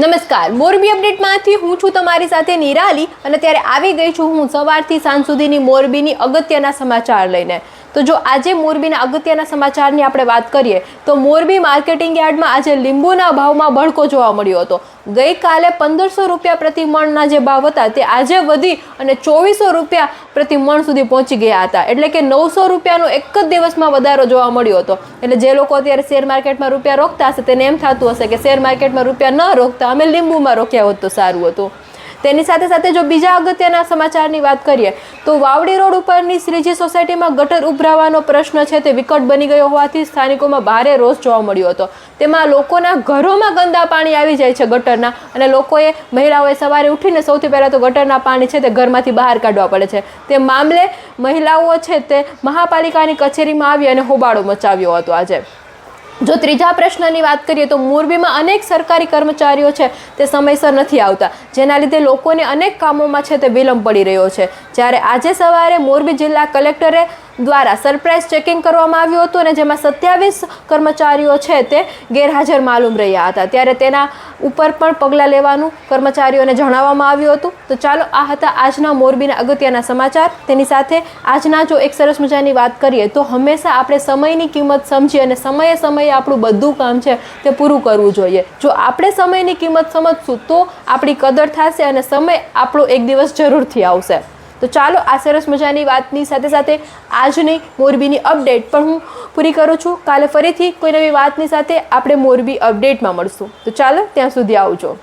નમસ્કાર. મોરબી અપડેટમાંથી હું છું તમારી સાથે નિરાલી અને ત્યારે આવી ગઈ છું હું સવારથી સાંજ સુધીની મોરબીની અગત્યના સમાચાર લઈને. તો જો આજે મોરબીના અગત્યના સમાચારની આપણે વાત કરીએ, તો મોરબી માર્કેટિંગ યાર્ડમાં આજે લીંબુના ભાવમાં ભડકો જોવા મળ્યો હતો. ગઈકાલે પંદરસો રૂપિયા પ્રતિ મણના જે ભાવ હતા તે આજે વધી અને ચોવીસો રૂપિયા પ્રતિ મણ સુધી પહોંચી ગયા હતા. એટલે કે નવસો રૂપિયાનો એક જ દિવસમાં વધારો જોવા મળ્યો હતો. એટલે જે લોકો અત્યારે શેર માર્કેટમાં રૂપિયા રોકતા હશે તેને એમ થતું હશે કે શેર માર્કેટમાં રૂપિયા ન રોકતા, અમે લીંબુમાં રોક્યા હોત તો સારું હતું. તેની સાથે સાથે જો બીજા અગત્યના સમાચારની વાત કરીએ, તો વાવડી રોડ ઉપરની શ્રીજી સોસાયટીમાં ગટર ઉભરાવાનો પ્રશ્ન છે તે વિકટ બની ગયો હોવાથી સ્થાનિકોમાં ભારે રોષ જોવા મળ્યો હતો. તેમાં લોકોના ઘરોમાં ગંદા પાણી આવી જાય છે ગટરના અને લોકોએ, મહિલાઓએ સવારે ઉઠીને સૌથી પહેલાં તો ગટરના પાણી છે તે ઘરમાંથી બહાર કાઢવા પડે છે. તે મામલે મહિલાઓ છે તે મહાપાલિકાની કચેરીમાં આવી અને હોબાળો મચાવ્યો હતો આજે. જો ત્રીજા પ્રશ્નની વાત કરીએ તો મોરબીમાં અનેક સરકારી કર્મચારીઓ છે, તે સમયસર નથી આવતા. જેના લીધે લોકોને અનેક કામોમાં છે તે વિલંબ પડી રહ્યો છે. જ્યારે આજે સવારે મોરબી જિલ્લા કલેક્ટરે દ્વારા સરપ્રાઇઝ ચેકિંગ કરવામાં આવ્યું હતું અને જેમાં સત્યાવીસ કર્મચારીઓ છે તે ગેરહાજર માલુમ રહ્યા હતા. ત્યારે તેના ઉપર પણ પગલાં લેવાનું કર્મચારીઓને જણાવવામાં આવ્યું હતું. તો ચાલો, આ હતા આજના મોરબીના અગત્યના સમાચાર. તેની સાથે આજના જો એક સરસ મજાની વાત કરીએ, તો હંમેશા આપણે સમયની કિંમત સમજી અને સમયે સમયે આપણું બધું કામ છે તે પૂરું કરવું જોઈએ. જો આપણે સમયની કિંમત સમજશું, તો આપણી કદર થશે અને સમય આપણો એક દિવસ જરૂરથી આવશે. તો ચાલો આ સરસ મજાની વાતની સાથે સાથે આજની મોરબીની અપડેટ પણ હું પૂરી કરું છું. કાલે ફરીથી કોઈ નવી વાતની સાથે આપણે મોરબી અપડેટમાં મળશું. તો ચાલો ત્યાં સુધી આવજો.